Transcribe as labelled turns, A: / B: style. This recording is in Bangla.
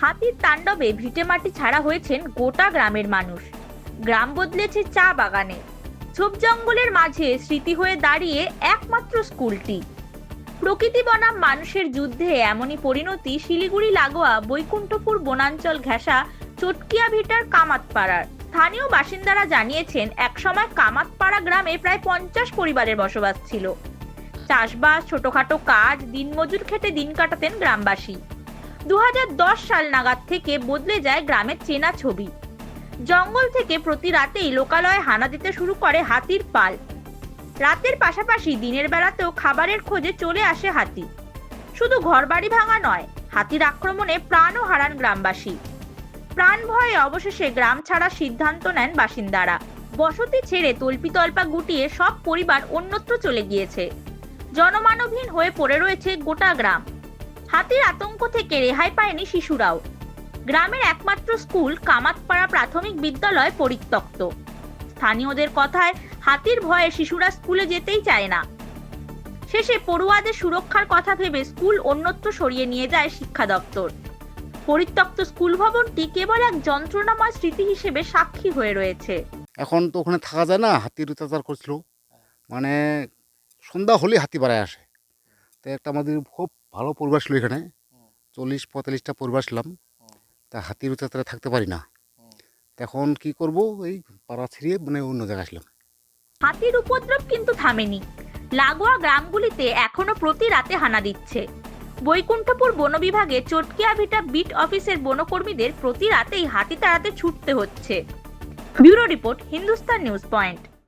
A: হাতির তাণ্ডবে ভিটেমাটি ছাড়া হয়েছেন গোটা গ্রামের মানুষ। গ্রাম বদলেছে চা বাগানে। ঝোপ জঙ্গলের মাঝে স্মৃতি হয়ে দাঁড়িয়ে একমাত্র স্কুলটি। প্রকৃতি বনাম মানুষের যুদ্ধে এমনই পরিণতি শিলিগুড়ি লাগোয়া বৈকুণ্ঠপুর বনাঞ্চল ঘেঁষা চটকিয়া ভিটার কামাতপাড়ার। স্থানীয় বাসিন্দারা জানিয়েছেন, একসময় কামাতপাড়া গ্রামে প্রায় পঞ্চাশ পরিবারের বসবাস ছিল। চাষবাস, ছোটখাটো কাজ, দিনমজুর খেটে দিন কাটাতেন গ্রামবাসী। দু হাজার দশ সাল নাগাদ থেকে বদলে যায় গ্রামের চেনা ছবি। জঙ্গল থেকে প্রতি রাতেই লোকালয়ে হানা দিতে শুরু করে হাতির পাল। রাতের পাশাপাশি দিনের বেলাতেও খাবারের খোঁজে চলে আসে হাতি। শুধু ঘরবাড়ি ভাঙা নয়, হাতির আক্রমণে প্রাণও হারান গ্রামবাসী। প্রাণ ভয়ে অবশেষে গ্রাম ছাড়ার সিদ্ধান্ত নেন বাসিন্দারা। বসতি ছেড়ে তল্পিতল্পা গুটিয়ে সব পরিবার অন্যত্র চলে গিয়েছে। জনমানবহীন হয়ে পড়ে রয়েছে গোটা গ্রাম। হাতির আতঙ্ক থেকে রেহাই পায়নি শিশুরাও। গ্রামের একমাত্র স্কুল কামাতপাড়া প্রাথমিক বিদ্যালয় পরিত্যক্ত। স্থানীয়দের কথায় হাতির ভয়ে শিশুরা স্কুলে যেতেই চায় না। শেষে পড়ুয়াদের সুরক্ষার কথা ভেবে স্কুল অন্যত্র সরিয়ে নিয়ে যায় শিক্ষা দপ্তর। পরিত্যক্ত স্কুল ভবনটি কেবল এক যন্ত্রণাময় স্মৃতি হিসেবে সাক্ষী হয়ে রয়েছে।
B: এখন তো ওখানে থাকা যায় না, হাতির অত্যাচার করছিল। মানে সন্ধ্যা হলেই হাতি বাড়ায় আসে। তো একটা আমাদের খুব ভালো পরিবার ছিল এখানে। চল্লিশ পঁয়তাল্লিশটা পরিবার ছিলাম তা হাতির অত্যাচারে থাকতে পারি না। এখন কি করব? এই পাড়া ছিঁড়িয়ে মানে অন্য জায়গায় আসলাম।
A: হাতির উপদ্রব কিন্তু থামেনি। লাগোয়া গ্রামগুলিতে এখনও প্রতি রাতে হানা দিচ্ছে। বৈকুণ্ঠপুর বন বিভাগে চটকিয়া ভিটা বিট অফিসের বনকর্মীদের প্রতি রাতেই হাতি তাড়াতে ছুটতে হচ্ছে। Bureau report, Hindustan news point.